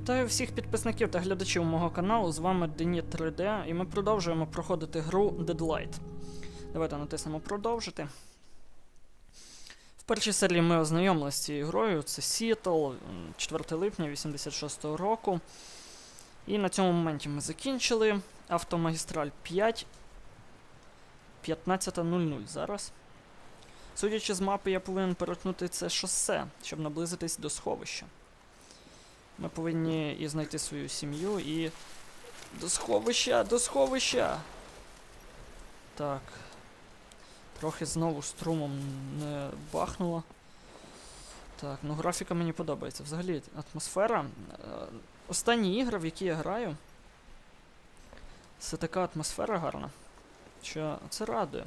Вітаю всіх підписників та глядачів мого каналу. З вами Дені 3D, і ми продовжуємо проходити гру Deadlight. Давайте натиснемо продовжити. В першій серії ми ознайомилися з цією грою. Це Seattle, 4 липня 86-го року. І на цьому моменті ми закінчили. Автомагістраль 5. 15.00 зараз. Судячи з мапи, я повинен перетнути це шосе, щоб наблизитись до сховища. Ми повинні і знайти свою сім'ю і. До сховища, до сховища. Так. Трохи знову струмом не бахнуло. Так, ну графіка мені подобається. Взагалі, атмосфера. е, Останні ігри, в які я граю. Це така атмосфера гарна. Що це радує.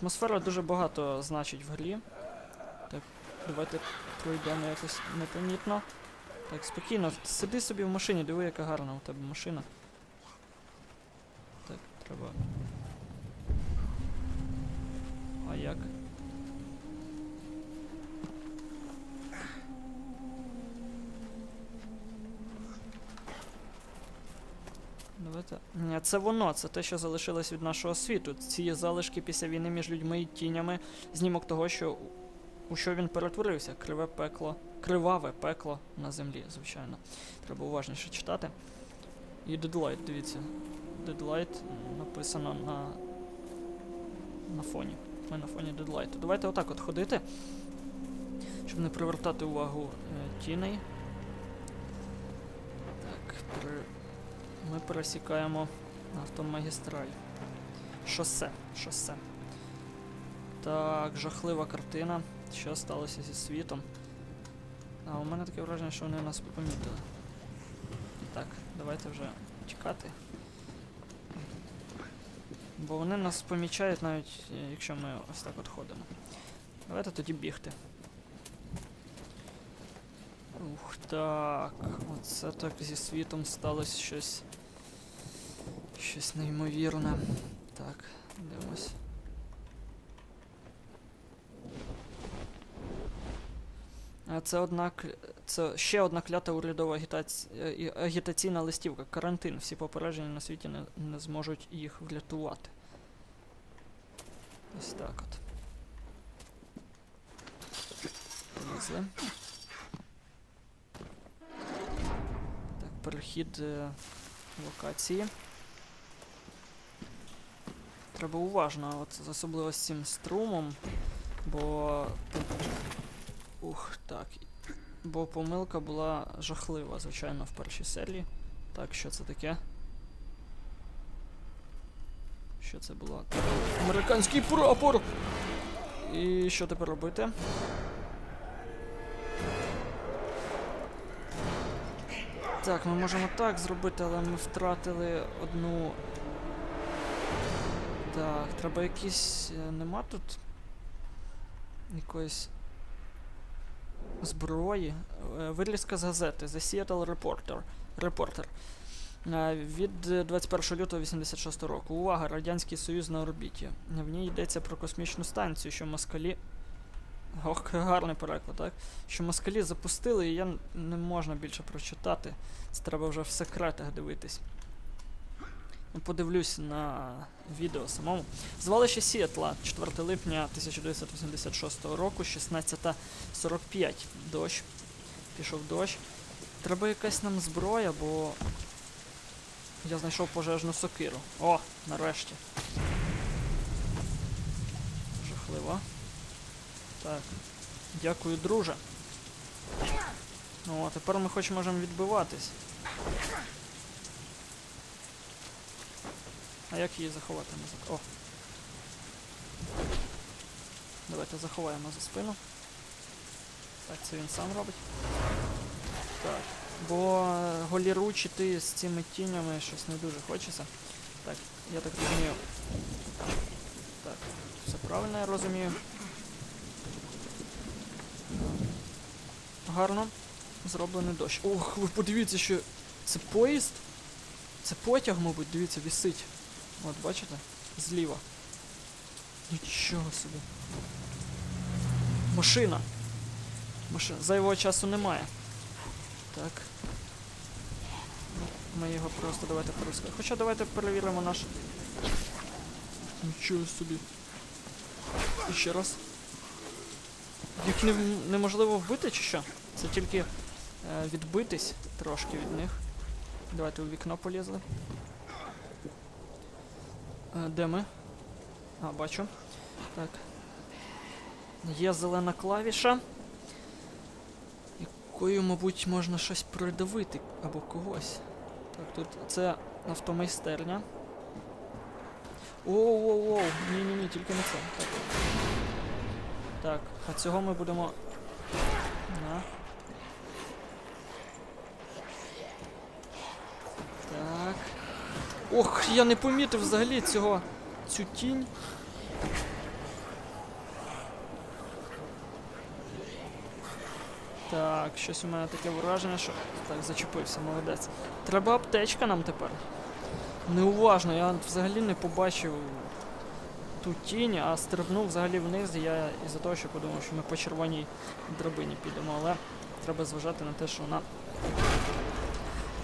Атмосфера дуже багато значить в грі. Так, давайте пройдемо якось непомітно. Так, спокійно, сиди собі в машині, диви, яка гарна у тебе машина. Так, треба. А як? Давайте. Це воно, це те, що залишилось від нашого світу. Ці залишки після війни між людьми і тінями, знімок того, що у що він перетворився. Криве пекло. Криваве пекло на землі, звичайно. Треба уважніше читати. І Deadlight, дивіться. Deadlight написано на. на фоні. Ми на фоні Deadlight. Давайте отак от ходити. Щоб не привертати увагу е, тіней. Так, при... ми пересікаємо автомагістраль. Шосе. Шосе. Так, жахлива картина. Що сталося зі світом? А у мене таке враження, що вони нас помітили. Так, давайте вже чекати. Бо вони нас помічають навіть е, якщо ми ось так от ходимо. Давайте тоді бігти. Ух, так. Оце так зі світом сталося щось. Щось неймовірне. Так, дивимось. Це однак. Це ще одна клята урядова агітаці... агітаційна листівка. Карантин. Всі попередження на світі не, не зможуть їх врятувати. Ось так от. Полізли. Так, перехід е, локації. Треба уважно, от особливо з цим струмом, бо Ух, так. Бо помилка була жахлива, звичайно, в першій серії. Так, що це таке? Що це було? Американський прапор! І що тепер робити? Так, ми можемо так зробити, але ми втратили одну. Так, треба якісь. е, Нема тут якоїсь зброї. Е, Вирізка з газети The Seattle Reporter. Reporter. Е, Від е, 21 лютого 86 року. Увага! Радянський Союз на орбіті. В ній йдеться про космічну станцію, що москалі. Ох, гарний переклад, так? Що москалі запустили, і я не можна більше прочитати. Це треба вже в секретах дивитись. Подивлюсь на відео самому. Звалище Сіетла, 4 липня 1986 року, 16.45. Дощ. Пішов дощ. Треба якась нам зброя, бо я знайшов пожежну сокиру. О, нарешті. Жахливо. Так. Дякую, друже. О, тепер ми хоч можемо відбиватись. А як її заховати? О. Давайте заховаємо за спину. Так, це він сам робить. Так. Бо е, голіручити з цими тінями щось не дуже хочеться. Так, я так розумію. Так, все правильно я розумію. Гарно. Зроблений дощ. Ох, ви подивіться, що. Це поїзд? Це потяг, мабуть, дивіться, вісить. От, бачите? Зліва. Нічого собі. Машина. Машина. Зайвого часу немає. Так. Ми його просто давайте перескочимо. Хоча давайте перевіримо наш. Нічого собі. І ще раз. Їх не, неможливо вбити чи що? Це тільки е, відбитись трошки від них. Давайте у вікно полізли. Е, де ми? А, бачу. Так. Є зелена клавіша. Якою, мабуть, можна щось придавити або когось. Так, тут це автомайстерня. Оу-оу-оу, ні-ні-ні, тільки не це. Так. Так, а цього ми будемо. На. Так. Ох, я не помітив взагалі цього. цю тінь. Так, щось у мене таке враження, що. Так, зачепився, молодець. Треба аптечка нам тепер. Неуважно, я взагалі не побачив ту тінь, а стрибнув взагалі вниз. Я із-за того, що подумав, що ми по червоній драбині підемо, але треба зважати на те, що вона.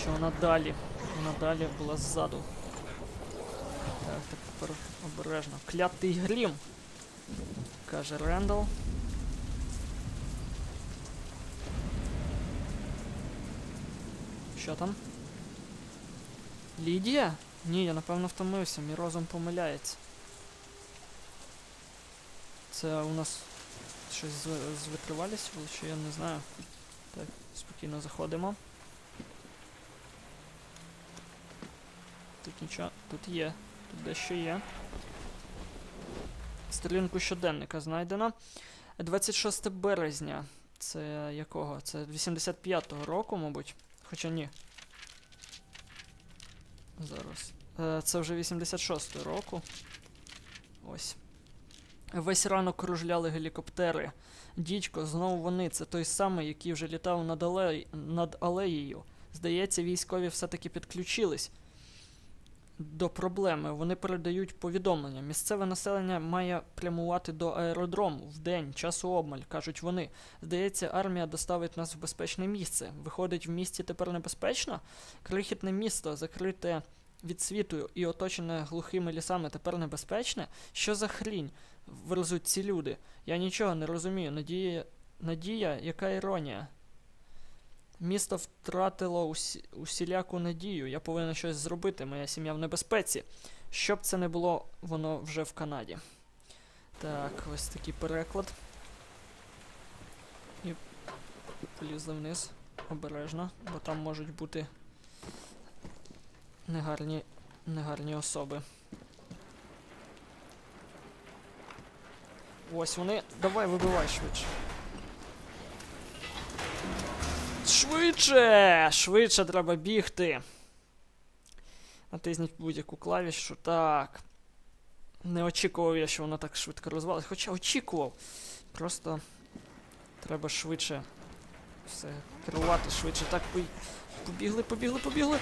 Що вона далі. Вона далі була ззаду. Так, тепер обережно. Клятий грім. Каже Рендал. Що там? Лідія? Ні, я напевно втомився, мій розум помиляється. Це у нас щось з, з витривалістю, чи я не знаю. Так, спокійно заходимо. Нічого, тут є, тут дещо є. Сторінку щоденника знайдено. 26 березня. Це якого? Це 85-го року, мабуть. Хоча ні. Зараз. Е, це вже 86-го року. Ось. Весь ранок кружляли гелікоптери. Дідько, знову вони. Це той самий, який вже літав над, алеї... над алеєю. Здається, військові все-таки підключились до проблеми. Вони передають повідомлення. Місцеве населення має прямувати до аеродрому в день, часу обмаль, кажуть вони. Здається, армія доставить нас в безпечне місце. Виходить, в місті тепер небезпечно? Крихітне місто, закрите від світу і оточене глухими лісами, тепер небезпечне? Що за хрінь? Верзуть ці люди. Я нічого не розумію. Надія, надія, яка іронія. Місто втратило усі, усіляку надію. Я повинен щось зробити. Моя сім'я в небезпеці. Щоб це не було, воно вже в Канаді. Так, ось такий переклад. І полізли вниз обережно, бо там можуть бути негарні, негарні особи. Ось вони. Давай вибивай швидше. Швидше! Швидше треба бігти. Натисніть будь-яку клавішу. Так. Не очікував я, що воно так швидко розвалить. Хоча очікував. Просто треба швидше все керувати, швидше. Так, побігли, побігли, побігли.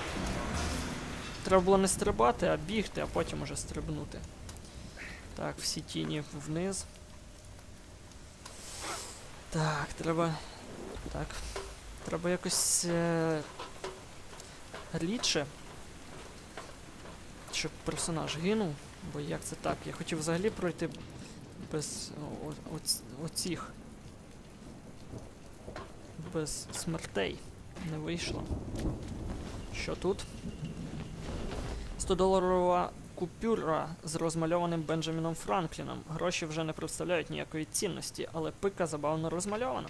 Треба було не стрибати, а бігти, а потім уже стрибнути. Так, всі тіні вниз. Так, треба. Так. Треба якось е... рідше. Щоб персонаж гинув. Бо як це так? Я хотів взагалі пройти без оцих. Без смертей. Не вийшло. Що тут? 100-доларова купюра з розмальованим Бенджаміном Франкліном. Гроші вже не представляють ніякої цінності, але пика забавно розмальована.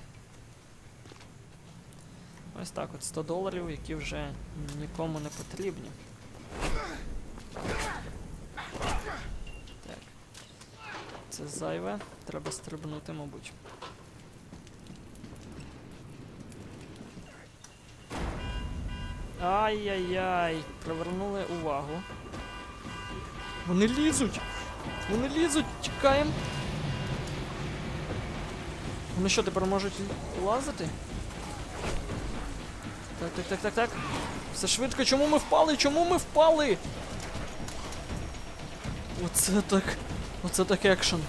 Ось так от 100 доларів, які вже нікому не потрібні. Так. Це зайве. Треба стрибнути, мабуть. Ай-яй-яй, привернули увагу. Вони лізуть! Вони лізуть! Тікаємо! Вони що, тепер можуть лазити? Так, так, так, так, так. Все швидко. Чому ми впали? Чому ми впали? Оце так. Оце так екшен.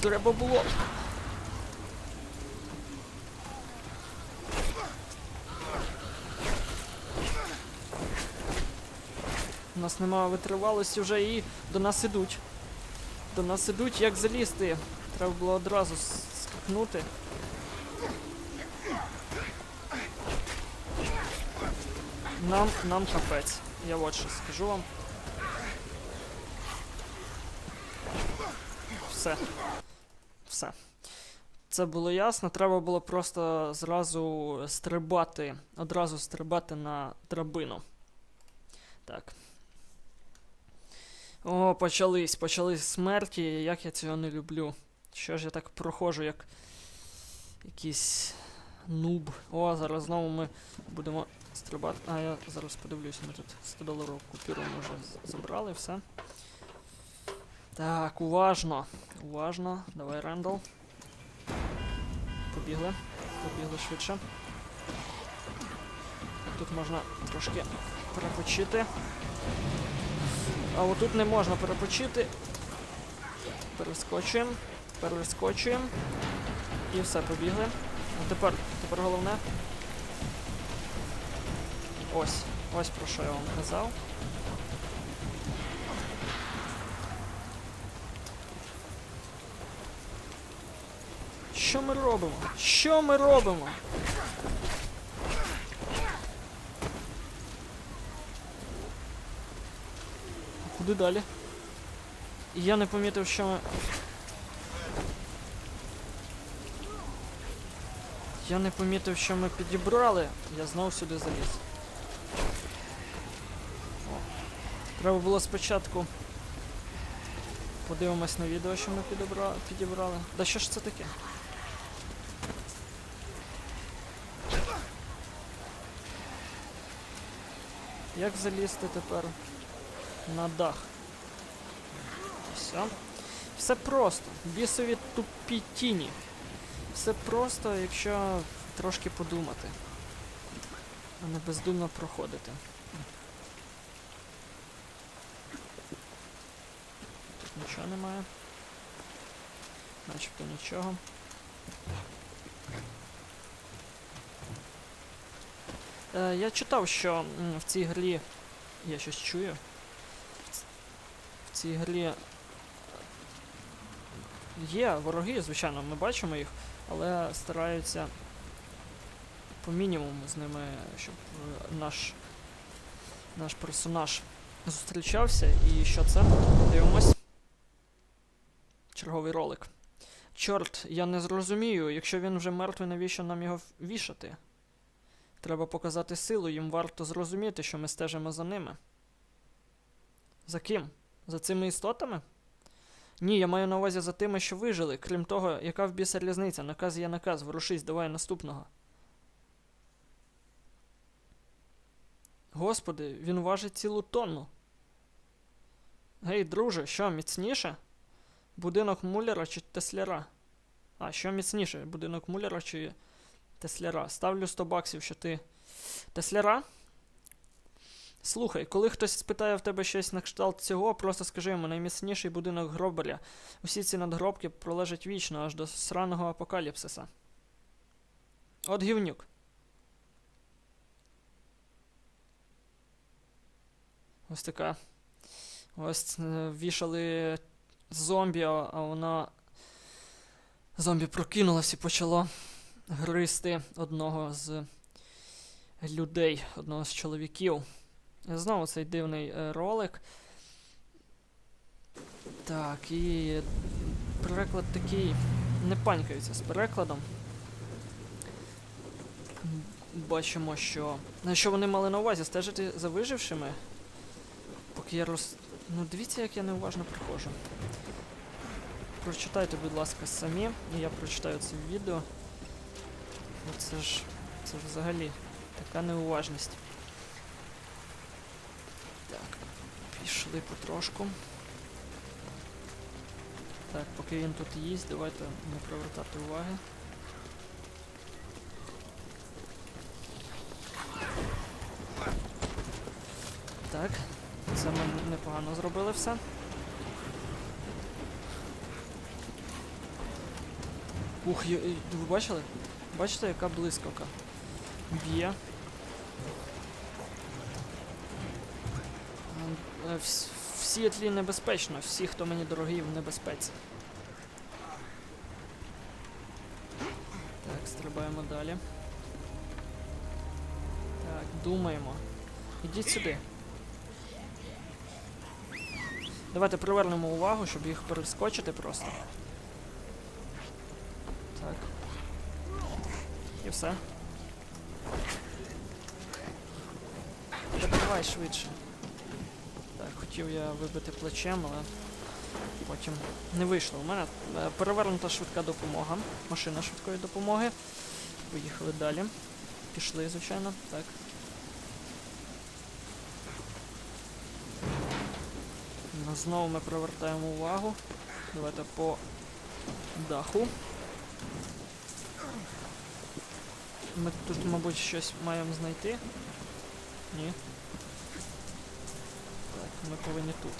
Треба було. У нас немає витривалості вже і до нас ідуть. До нас ідуть, як залізти. Треба було одразу скакнути. Нам, нам капець. Я от що скажу вам. Все. Все. Це було ясно. Треба було просто зразу стрибати, одразу стрибати на драбину. Так. О, почались, почались смерті. Як я цього не люблю. Що ж я так проходжу, як якийсь нуб. О, зараз знову ми будемо стрибати. А, я зараз подивлюсь, ми тут 100 доларову купюру ми вже забрали, все. Так, уважно. Уважно. Давай, Рендал. Побігли. Побігли швидше. Тут можна трошки перепочити. А отут не можна перепочити. Перескочуємо. Перескочуємо. І все, побігли. А тепер, тепер головне. Ось. Ось про що я вам казав. Що ми робимо? Що ми робимо? Куди далі? Я не помітив, що ми. Я не помітив, що ми підібрали. Я знов сюди заліз. О. Треба було спочатку. Подивимось на відео, що ми підібра... підібрали. Да що ж це таке? Як залізти тепер на дах? Все. Все просто. Бісові тупі тіні. Все просто, якщо трошки подумати. А не бездумно проходити. Тут нічого немає. Начебто нічого. Е, я читав, що в цій грі. Я щось чую. В цій грі е, є вороги, звичайно, ми бачимо їх, але стараються по мінімуму з ними, щоб е, наш, наш персонаж зустрічався. І що це? Дивимось. Черговий ролик. Чорт, я не зрозумію, якщо він вже мертвий, навіщо нам його вішати? Треба показати силу, їм варто зрозуміти, що ми стежимо за ними. За ким? За цими істотами? Ні, я маю на увазі за тими, що вижили. Крім того, яка в біса різниця? Наказ є наказ, ворушись, давай наступного. Господи, він важить цілу тонну. Гей, друже, що, міцніше? Будинок муляра чи тесляра? А, що міцніше? Будинок муляра чи тесляра? Ставлю 100 баксів, що ти. Тесляра? Слухай, коли хтось спитає в тебе щось на кшталт цього, просто скажи йому найміцніший будинок гробаря. Усі ці надгробки пролежать вічно аж до сраного апокаліпсиса. От гівнюк. Ось така. Ось е, вішали зомбі, а вона. Зомбі прокинулась і почало гризти одного з людей, одного з чоловіків. Знову цей дивний е, ролик. Так, і переклад такий. Не панькаються з перекладом. Бачимо, що. На що вони мали на увазі? Стежити за вижившими? Поки я роз. Ну, дивіться, як я неуважно проходжу. Прочитайте, будь ласка, самі, я прочитаю це відео. Оце ж. Це ж взагалі така неуважність. Так, пішли потрошку. Так, поки він тут їсть, давайте не привертати уваги. Так, це ми непогано зробили все. Ух, я, ви бачили? Бачите, яка блискавка? Б'є. Е, в Сіетлі небезпечно. Всі, хто мені дорогий, в небезпеці. Так, стрибаємо далі. Так, думаємо. Ідіть сюди. Давайте привернемо увагу, щоб їх перескочити просто. Так. І все. Давай швидше. Так, хотів я вибити плечем, але потім не вийшло. У мене е, перевернута швидка допомога. Машина швидкої допомоги. Поїхали далі. Пішли, звичайно. Так. Знову ми привертаємо увагу. Давайте по даху. Ми тут, мабуть, щось маємо знайти. Ні. Так, ми повинні тут.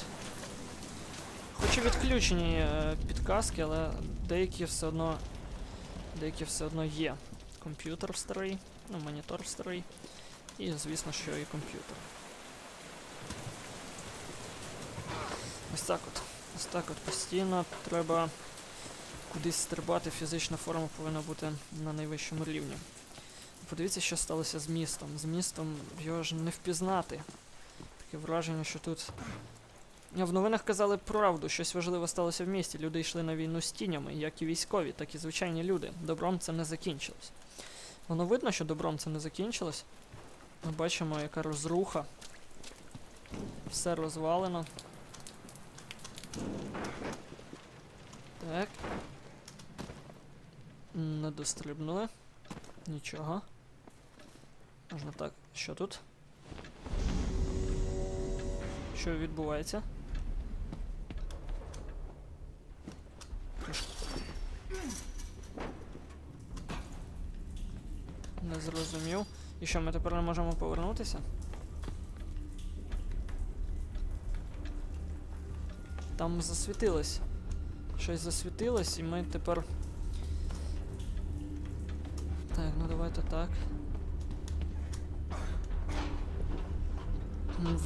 Хоч і відключені е, підказки, але деякі все одно. Деякі все одно є. Комп'ютер старий, ну, монітор старий. І, звісно, що і комп'ютер. Ось так от. Ось так от постійно треба кудись стрибати, фізична форма повинна бути на найвищому рівні. Подивіться, що сталося з містом. З містом його ж не впізнати. Таке враження, що тут. В новинах казали правду, щось важливе сталося в місті. Люди йшли на війну з тінями, як і військові, так і звичайні люди. Добром це не закінчилось. Воно видно, що добром це не закінчилось. Ми бачимо, яка розруха. Все розвалено. Так. Не дострибнули. Нічого. Можна так. Що тут? Що відбувається? Не зрозумів. І що, ми тепер не можемо повернутися? Там засвітилось. Щось засвітилось, і ми тепер.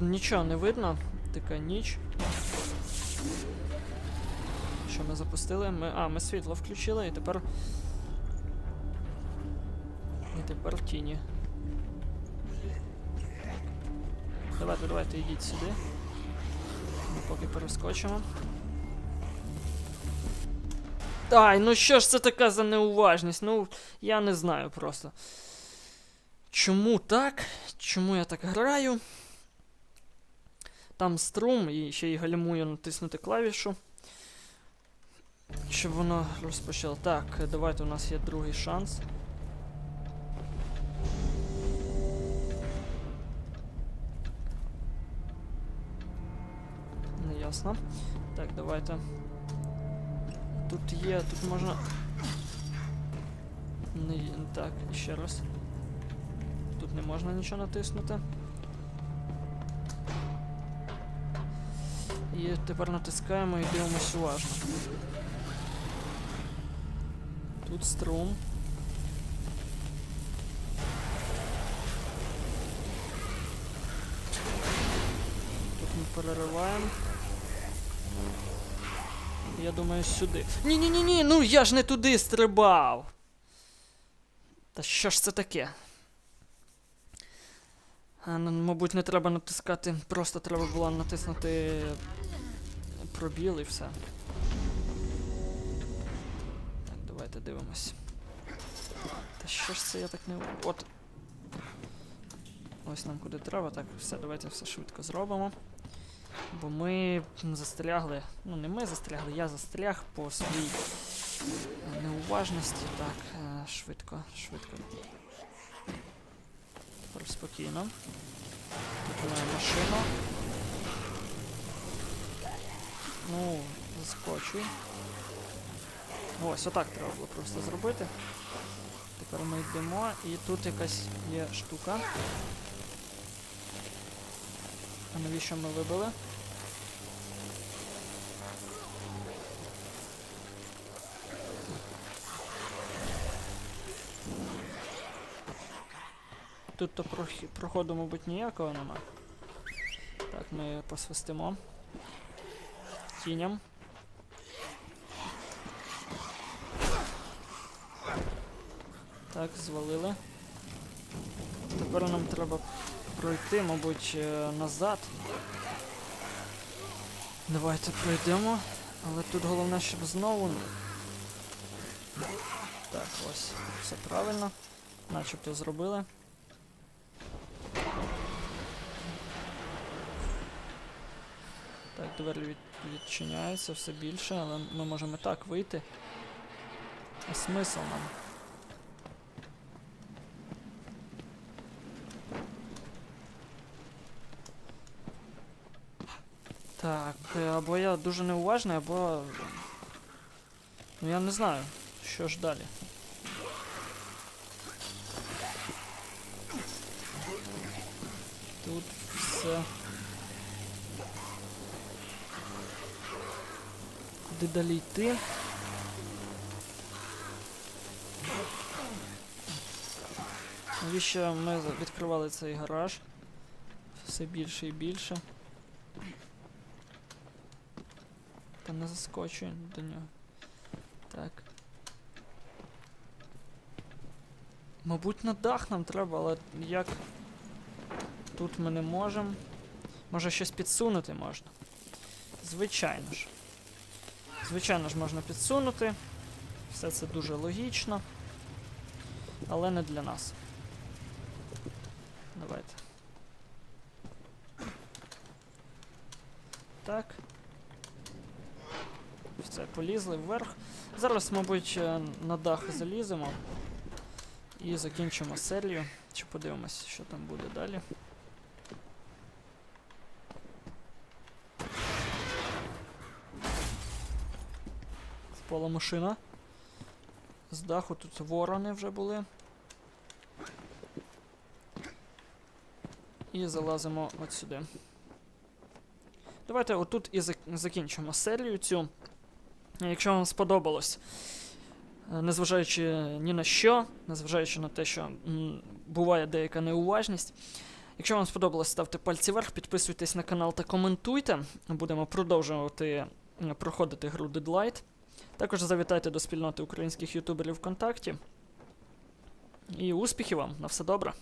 Нічого не видно. Така ніч. Що ми запустили? Ми. А, ми світло включили і тепер. І тепер тіні. Давайте, давайте, йдіть сюди. Ми поки перескочимо. Ай, ну що ж це така за неуважність? Ну, я не знаю просто. Чому так? Чому я так граю? Там струм, і ще й гальмую натиснути клавішу. Щоб воно розпочало. Так, давайте у нас є другий шанс. Не ясно. Так, давайте. Тут є, тут можна. Не, так, ще раз. Тут не можна нічого натиснути. І тепер натискаємо і дивимося уважно. Тут струм. Тут ми перериваємо. Я думаю, сюди. Ні-ні-ні-ні, ну я ж не туди стрибав. Та що ж це таке? Ну, мабуть, не треба натискати, просто треба було натиснути пробіл і все. Так, давайте дивимось. Та що ж це я так не. От. Ось нам куди треба. Так, все, давайте все швидко зробимо. Бо ми застрягли. Ну, не ми застрягли, я застряг по своїй е, неуважності. Так, е, швидко, швидко. Спокійно. Моя машина. Ну, заскочуй. Ось, отак треба було просто зробити. Тепер ми йдемо, і тут якась є штука. А навіщо ми вибили? Тут то проходу, мабуть, ніякого нема. Так, ми посвистимо. Тіням. Так, звалили. Тепер нам треба пройти, мабуть, е, назад. Давайте пройдемо. Але тут головне, щоб знову. Так, ось. Все правильно. Начебто зробили. Так, двері від, відчиняються все більше, але ми можемо і так вийти. А смисл нам? Так, або я дуже неуважний, або. Ну я не знаю, що ж далі. Тут все. Куди далі йти? Навіщо ми відкривали цей гараж? Все більше і більше. Та не заскочує до нього. Так. Мабуть, на дах нам треба, але як тут ми не можемо. Може щось підсунути можна. Звичайно ж. Звичайно ж можна підсунути. Все це дуже логічно. Але не для нас. Давайте. Так. Все, полізли вверх. Зараз, мабуть, е, на дах заліземо. І закінчимо серію. Чи подивимось, що там буде далі. Впала машина. З даху тут ворони вже були. І залазимо от сюди. Давайте отут і закінчимо серію цю. Якщо вам сподобалось, е, незважаючи ні на що, незважаючи на те, що буває деяка неуважність. Якщо вам сподобалось, ставте пальці вверх, підписуйтесь на канал та коментуйте. Будемо продовжувати проходити гру Deadlight. Також завітайте до спільноти українських ютуберів ВКонтакті. І успіхів вам! На все добре!